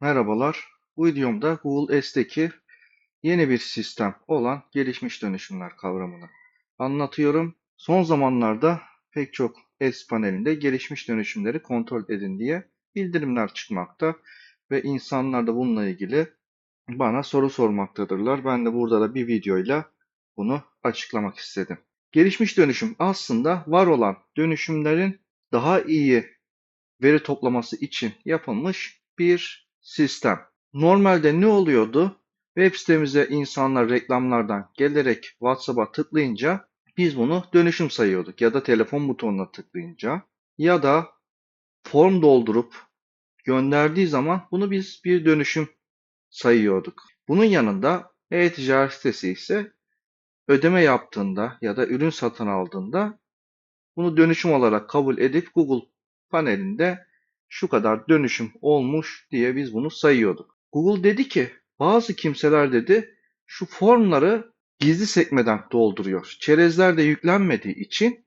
Merhabalar. Bu videomda Google S'teki yeni bir sistem olan gelişmiş dönüşümler kavramını anlatıyorum. Son zamanlarda pek çok S panelinde gelişmiş dönüşümleri kontrol edin diye bildirimler çıkmakta ve insanlar da bununla ilgili bana soru sormaktadırlar. Ben de burada da bir videoyla bunu açıklamak istedim. Gelişmiş dönüşüm aslında var olan dönüşümlerin daha iyi veri toplaması için yapılmış bir sistem. Normalde ne oluyordu? Web sitemize insanlar reklamlardan gelerek WhatsApp'a tıklayınca biz bunu dönüşüm sayıyorduk ya da telefon butonuna tıklayınca ya da form doldurup gönderdiği zaman bunu biz bir dönüşüm sayıyorduk. Bunun yanında e-ticaret sitesi ise ödeme yaptığında ya da ürün satın aldığında bunu dönüşüm olarak kabul edip Google panelinde şu kadar dönüşüm olmuş diye biz bunu sayıyorduk. Google dedi ki bazı kimseler dedi şu formları gizli sekmeden dolduruyor. Çerezler de yüklenmediği için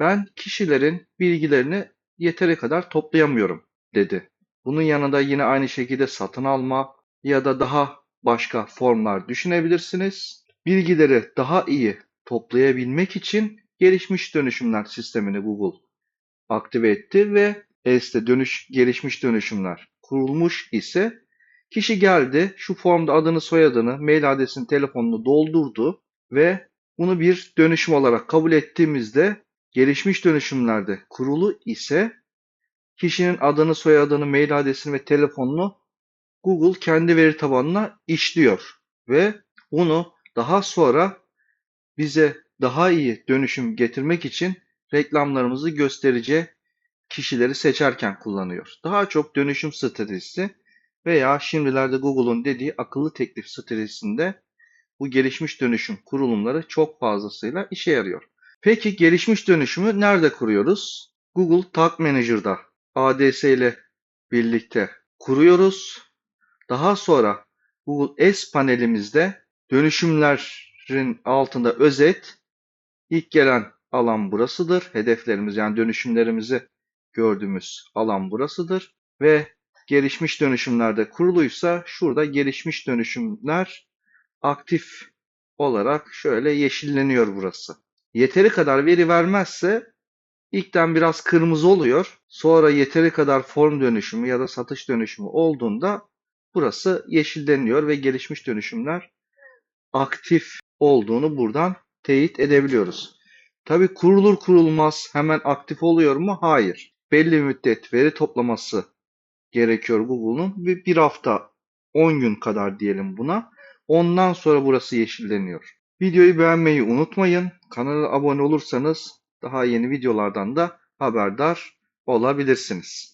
ben kişilerin bilgilerini yeteri kadar toplayamıyorum dedi. Bunun yanında yine aynı şekilde satın alma ya da daha başka formlar düşünebilirsiniz. Bilgileri daha iyi toplayabilmek için gelişmiş dönüşümler sistemini Google aktive etti ve S'te dönüş, gelişmiş dönüşümler kurulmuş ise kişi geldi şu formda adını soyadını mail adresini telefonunu doldurdu ve bunu bir dönüşüm olarak kabul ettiğimizde gelişmiş dönüşümlerde kurulu ise kişinin adını soyadını mail adresini ve telefonunu Google kendi veri tabanına işliyor ve bunu daha sonra bize daha iyi dönüşüm getirmek için reklamlarımızı göstereceği kişileri seçerken kullanıyor. Daha çok dönüşüm stratejisi veya şimdilerde Google'un dediği akıllı teklif stratejisinde bu gelişmiş dönüşüm kurulumları çok fazlasıyla işe yarıyor. Peki gelişmiş dönüşümü nerede kuruyoruz? Google Tag Manager'da ADS ile birlikte kuruyoruz. Daha sonra Google S panelimizde dönüşümlerin altında özet ilk gelen alan burasıdır. Hedeflerimiz yani dönüşümlerimizi gördüğümüz alan burasıdır. Ve gelişmiş dönüşümlerde kuruluysa şurada gelişmiş dönüşümler aktif olarak şöyle yeşilleniyor burası. Yeteri kadar veri vermezse ilkten biraz kırmızı oluyor. Sonra yeteri kadar form dönüşümü ya da satış dönüşümü olduğunda burası yeşilleniyor ve gelişmiş dönüşümler aktif olduğunu buradan teyit edebiliyoruz. Tabi kurulur kurulmaz hemen aktif oluyor mu? Hayır. Belli müddet veri toplaması gerekiyor Google'un. Bir, bir hafta 10 gün kadar diyelim buna. Ondan sonra burası yeşilleniyor. Videoyu beğenmeyi unutmayın. Kanala abone olursanız daha yeni videolardan da haberdar olabilirsiniz.